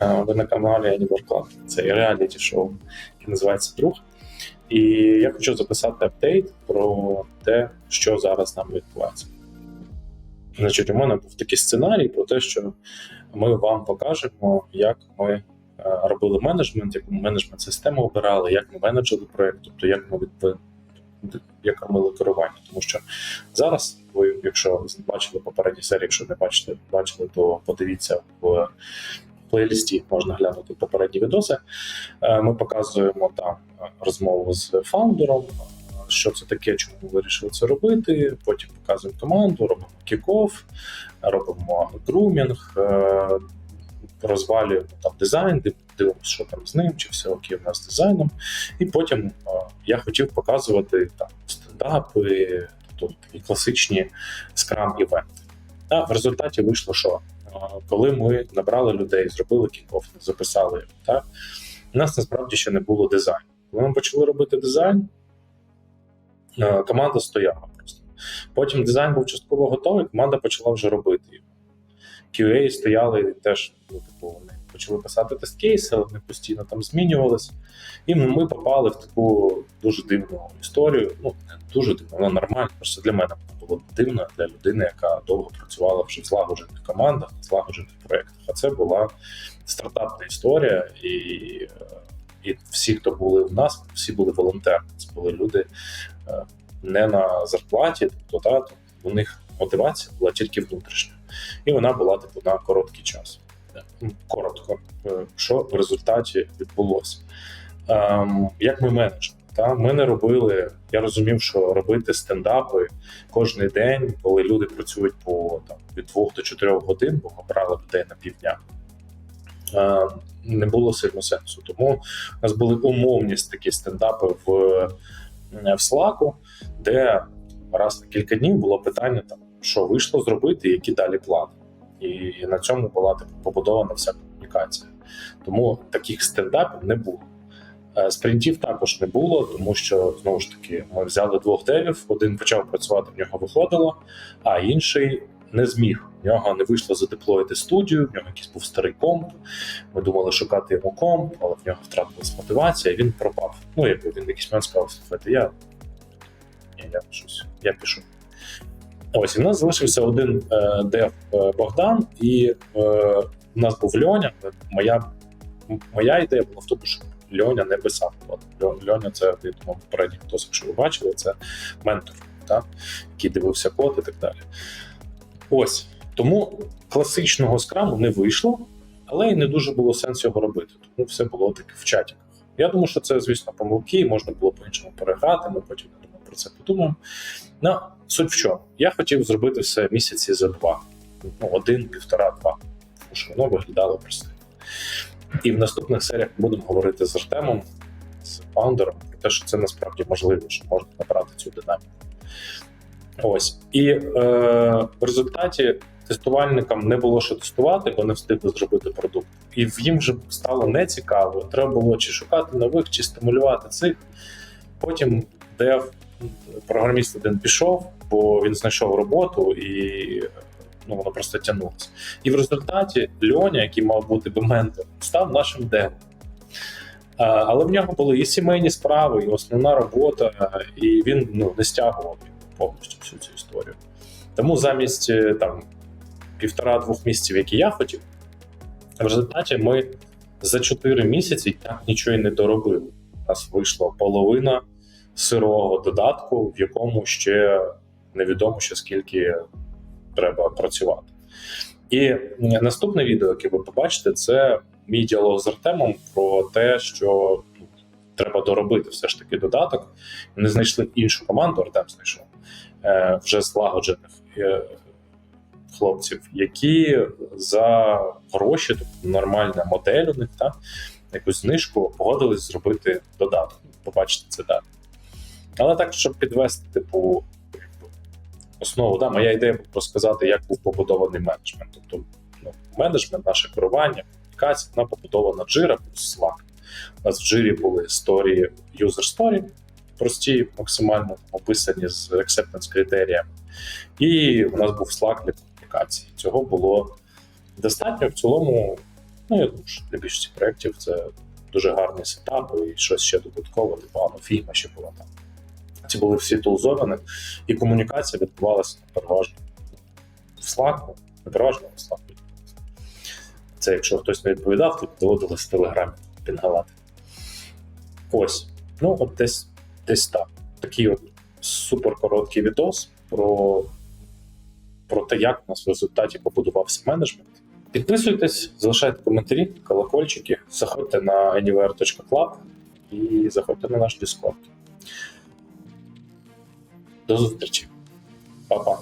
Ви на каналі Club. Це реаліті шоу, яке називається Друг. І я хочу записати апдейт про те, що зараз нам відбувається. Значить, у мене був такий сценарій про те, що ми вам покажемо, як ми е, робили менеджмент, яку менеджмент систему обирали, як ми менеджили проєкт, тобто як ми відповіли як робили керування. Тому що зараз, ви, якщо бачили попередні серії, якщо не бачите, бачили, то подивіться в плейлісті, можна глянути попередні відоси. Е, Ми показуємо там е, розмову з фаундером, е, що це таке, чому ми вирішили це робити. Потім показуємо команду, робимо кікоф, робимо грумінг, розвалюємо там дизайн, дивимося, що там з ним, чи все окей в нас з дизайном. І потім я хотів показувати там стендапи, тобто такі класичні скрам івенти. А в результаті вийшло, що коли ми набрали людей, зробили кікоф, записали так, у нас насправді ще не було дизайну. Коли ми почали робити дизайн, е, команда стояла просто. Потім дизайн був частково готовий, команда почала вже робити його. QA стояли теж, ну, типу, вони почали писати тест-кейси, вони постійно там змінювалися. І ми попали в таку дуже дивну історію. Ну, не дуже дивну, вона нормальна. Просто для мене вона була дивна для людини, яка довго працювала вже в злагоджених командах, в злагоджених проєктах. А це була стартапна історія, і, і всі, хто були в нас, всі були волонтерами. Це були люди е, не на зарплаті, тобто у них мотивація була тільки внутрішня. І вона була типу на короткий час. Ну, Коротко, Е, що в результаті відбулося. Ем, як ми менеджери? Та ми не робили. Я розумів, що робити стендапи кожен день, коли люди працюють по там від 2 до 4 годин, бо ми брали людей на півдня. Ем, не було сильно сенсу. Тому у нас були умовні такі стендапи в, в Slack, де раз на кілька днів було питання, там, що вийшло зробити, які далі плани. І на цьому була типу, побудована вся комунікація. Тому таких стендапів не було. Е, Спринтів також не було, тому що знову ж таки ми взяли двох девів, один почав працювати, в нього виходило, а інший не зміг. В нього не вийшло задеплоїти студію, в нього якийсь був старий комп. Ми думали шукати йому комп, але в нього втратилась мотивація, він пропав. Ну, якби він якийсь момент сказав, слухайте, я, Ні, я щось, я пишу. Ось в нас залишився один е, дев е, Богдан, і е, у нас був Льоня. Моя, моя ідея була в тому, що Льоня не писав. Льоня це я думаю, попередній хтось, якщо ви бачили, це ментор, так? який дивився код і так далі. Ось тому класичного скраму не вийшло, але й не дуже було сенсу його робити. Тому все було таке в чаті. Я думаю, що це, звісно, помилки, можна було по-іншому переграти. Ми потім думаю, про це подумаємо. Ну, суть в чому? Я хотів зробити все місяці за два, ну, один, півтора, два. Тому що воно виглядало красиво. І в наступних серіях будемо говорити з Артемом, з фаундером, про те, що це насправді можливо, що можна набрати цю динаміку. Ось. І е, в результаті тестувальникам не було що тестувати, бо не встигли зробити продукт. І їм вже стало нецікаво. Треба було чи шукати нових, чи стимулювати цих. Потім дев, програміст один пішов, бо він знайшов роботу і ну, воно просто тягнулося. І в результаті Льоня, який мав бути би ментором, став нашим девом. Але в нього були і сімейні справи, і основна робота, і він ну, не стягував повністю всю цю історію. Тому замість е, там півтора-двох місяців, які я хотів, в результаті ми за 4 місяці так нічого і не доробили. У нас вийшла половина сирого додатку, в якому ще невідомо ще скільки треба працювати. І наступне відео, яке ви побачите, це мій діалог з Артемом про те, що ну, треба доробити все ж таки додаток. Вони знайшли іншу команду, Артем знайшов е, вже злагоджених е, хлопців, які за гроші, тобто нормальна модель у них, та, якусь знижку погодились зробити додаток. Побачите це далі. Але так, щоб підвести, типу, основу, да, моя ідея була розказати, як був побудований менеджмент. Тобто, ну, менеджмент, наше керування, комунікація, вона побудована Jira плюс Slack. У нас в Jira були сторії, user story, прості, максимально описані з acceptance критеріями. І у нас був Slack для комунікації. Цього було достатньо. В цілому Ну, я думаю, що для більшості проєктів це дуже гарний сетап і щось ще додатково, типу, фігма ще була там. Ці були всі тулзовані, і комунікація відбувалася переважно в Slack, не переважно в Slack. Це якщо хтось не відповідав, то доводилось в Телеграмі пінгувати. Ось. Ну, от десь, десь так. Такий от супер короткий відос про, про те, як у нас в результаті побудувався менеджмент. Підписуйтесь, залишайте коментарі, колокольчики, заходьте на anywhere.club і заходьте на наш Discord. До зустрічі. Па-па.